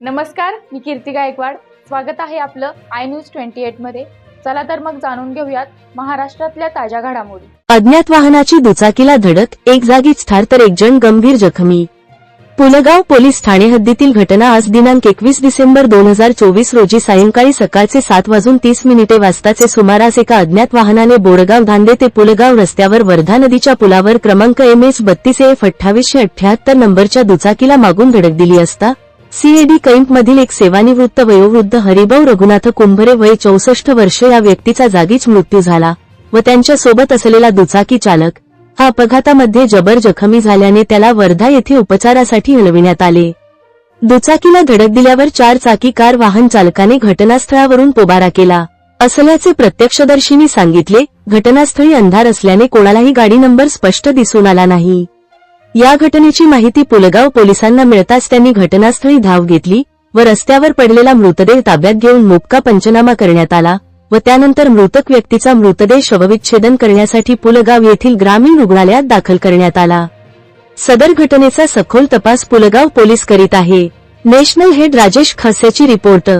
नमस्कार मी कीर्ती गायकवाड. स्वागत आहे आपलं आय न्यूज ट्वेंटी एटमध्ये. चला तर मग जाणून घेऊयात महाराष्ट्रातल्या ताज्या घडामोडी. अज्ञात वाहनाची दुचाकीला धडक एक जागीच ठार तर एक जण गंभीर जखमी. पुलगाव पोलीस ठाणे हद्दीतील घटना आज दिनांक एकवीस डिसेंबर दोन हजार चोवीस रोजी सायंकाळी सकाळचे सात वाजून तीस मिनिटे वाजताचे सुमारास एका अज्ञात वाहनाने बोडगाव धांदे ते पुलगाव रस्त्यावर वर्धा नदीच्या पुलावर क्रमांक एम एस बत्तीस एफ अठ्ठावीसशे अठ्याहत्तर नंबरच्या दुचाकीला मागून धडक दिली असता सीएडी कैंपमधील एक सेवानिवृत्त वयोवृद्ध हरिभाऊ रघुनाथ कुंभरे वय चौसष्ट वर्ष या व्यक्तीचा जागीच मृत्यू झाला व त्यांच्यासोबत असलेला दुचाकी चालक हा अपघातामध्ये जबर जखमी झाल्याने त्याला वर्धा येथे उपचारासाठी हलविण्यात आले. दुचाकीला धडक दिल्यावर चार चाकी कार वाहन चालकाने घटनास्थळावरून पोबारा केला. असल्याचे प्रत्यक्षदर्शींनी सांगितले घटनास्थळी अंधार असल्याने कोणालाही गाडी नंबर स्पष्ट दिसून आला नाही. या घटनेची माहिती पुलगाव पोलिसांना मिळताच त्यांनी घटनास्थळी धाव घेतली व रस्त्यावर पडलेला मृतदेह ताब्यात घेऊन मुक्का पंचनामा करण्यात आला व त्यानंतर मृतक व्यक्तीचा मृतदेह शवविच्छेदन करण्यासाठी पुलगाव येथील ग्रामीण रुग्णालयात दाखल करण्यात आला. सदर घटनेचा सखोल तपास पुलगाव पोलीस करीत आहे. नॅशनल हेड राजेश खस्याची रिपोर्ट.